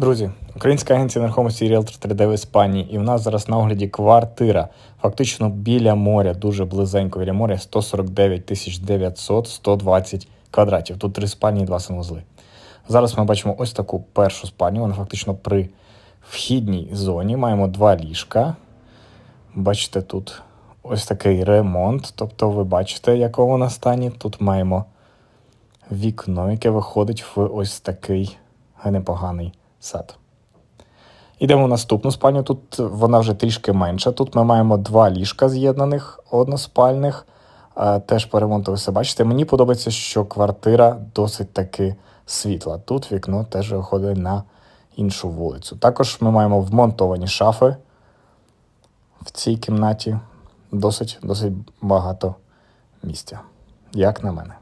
Друзі, українська агенція нерухомості Realtor 3D в Іспанії, і в нас зараз на огляді квартира, фактично біля моря, дуже близенько біля моря, 149 тисяч 900, 120 квадратів. Тут три спальні і два санвузли. Зараз ми бачимо ось таку першу спальню, вона фактично при вхідній зоні. Маємо два ліжка. Бачите, тут ось такий ремонт, тобто ви бачите, в якому вона стані. Тут маємо вікно, яке виходить в ось такий непоганий сад. Ідемо в наступну спальню. Тут вона вже трішки менша. Тут ми маємо два ліжка з'єднаних, односпальних. Е, Теж все бачите. Мені подобається, що квартира досить таки світла. Тут вікно теж виходить на іншу вулицю. Також ми маємо вмонтовані шафи в цій кімнаті. Досить, досить багато місця, як на мене.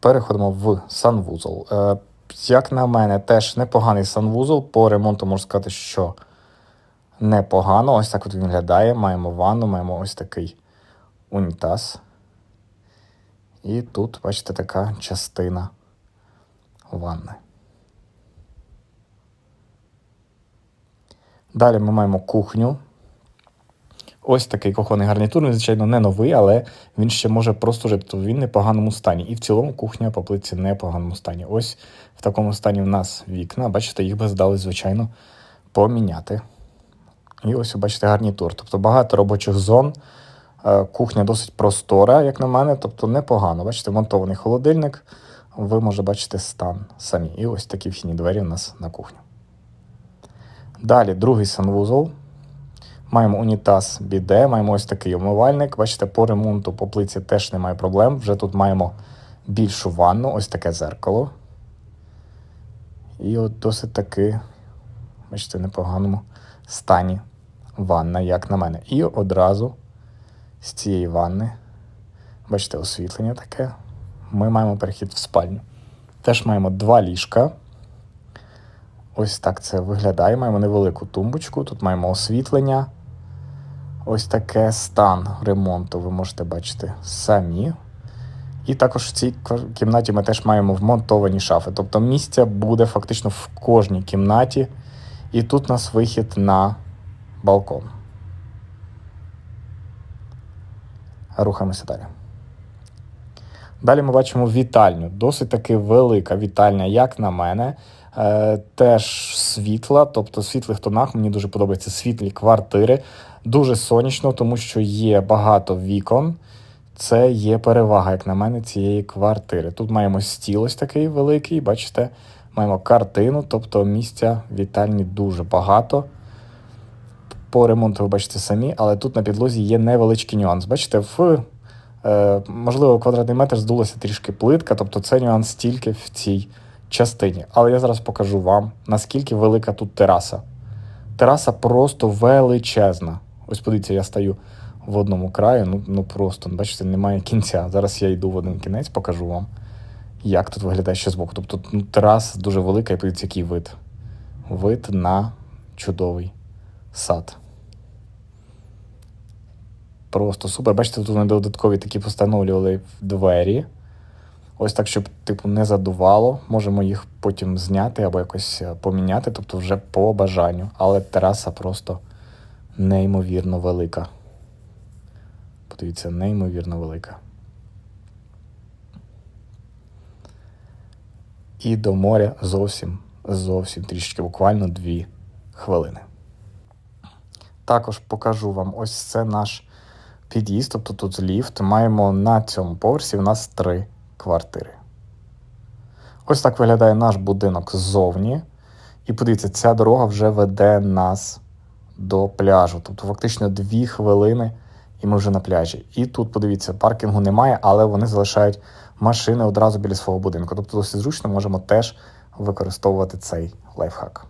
Переходимо в санвузол. Як на мене, теж непоганий санвузол. По ремонту можу сказати, що непогано. Ось так от він виглядає. Маємо ванну, маємо ось такий унітаз. І тут, бачите, така частина ванни. Далі ми маємо кухню. Ось такий кухонний гарнітур, він, звичайно, не новий, але він ще може просто жити. Тобто він в непоганому стані. І в цілому кухня по плитці в непоганому стані. Ось в такому стані в нас вікна. Бачите, їх би здали, звичайно, поміняти. І ось, ви бачите, гарнітур. Тобто багато робочих зон. Е, Кухня досить простора, як на мене, тобто непогано. Бачите, монтований холодильник. Ви можете бачити стан самі. І ось такі вхідні двері у нас на кухню. Далі другий санвузол. Маємо унітаз біде, маємо ось такий умивальник. Бачите, по ремонту по плиці теж немає проблем. Вже тут маємо більшу ванну, ось таке зеркало. І от досить таки, бачите, непоганому стані ванна, як на мене. І одразу з цієї ванни, бачите, освітлення таке. Ми маємо перехід в спальню. Теж маємо два ліжка. Ось так це виглядає. Маємо невелику тумбочку, тут маємо освітлення. Ось таке стан ремонту ви можете бачити самі. І також в цій кімнаті ми теж маємо вмонтовані шафи. Тобто місця буде фактично в кожній кімнаті. І тут у нас вихід на балкон. Рухаємося далі. Далі ми бачимо вітальню. Досить таки велика вітальня, як на мене. Е, теж світла, тобто в світлих тонах. Мені дуже подобаються світлі квартири. Дуже сонячно, тому що є багато вікон. Це є перевага, як на мене, цієї квартири. Тут маємо стіл ось такий великий, бачите, маємо картину, тобто місця вітальні дуже багато. По ремонту ви бачите самі, але тут на підлозі є невеличкий нюанс. Бачите, в можливо, квадратний метр здулася трішки плитка, тобто це нюанс тільки в цій частині. Але я зараз покажу вам, наскільки велика тут тераса. Тераса просто величезна. Ось подивіться, я стою в одному краю, ну, ну просто, бачите, немає кінця. Зараз я йду в один кінець, покажу вам, як тут виглядає ще збоку. Тобто ну, тераса дуже велика, і подивіться, який вид. Вид на чудовий сад. Просто супер. Бачите, тут вони додаткові такі постановлювали двері. Ось так, щоб типу не задувало. Можемо їх потім зняти або якось е, поміняти, тобто вже по бажанню. Але тераса просто неймовірно велика. Подивіться, неймовірно велика. І до моря зовсім, зовсім трішечки, буквально дві хвилини. Також покажу вам ось це наш під'їзд, тобто тут ліфт. Маємо на цьому поверсі в нас три квартири. Ось так виглядає наш будинок ззовні. І подивіться, ця дорога вже веде нас до пляжу. Тобто, фактично дві хвилини, і ми вже на пляжі. І тут, подивіться, паркінгу немає, але вони залишають машини одразу біля свого будинку. Тобто, досить зручно можемо теж використовувати цей лайфхак.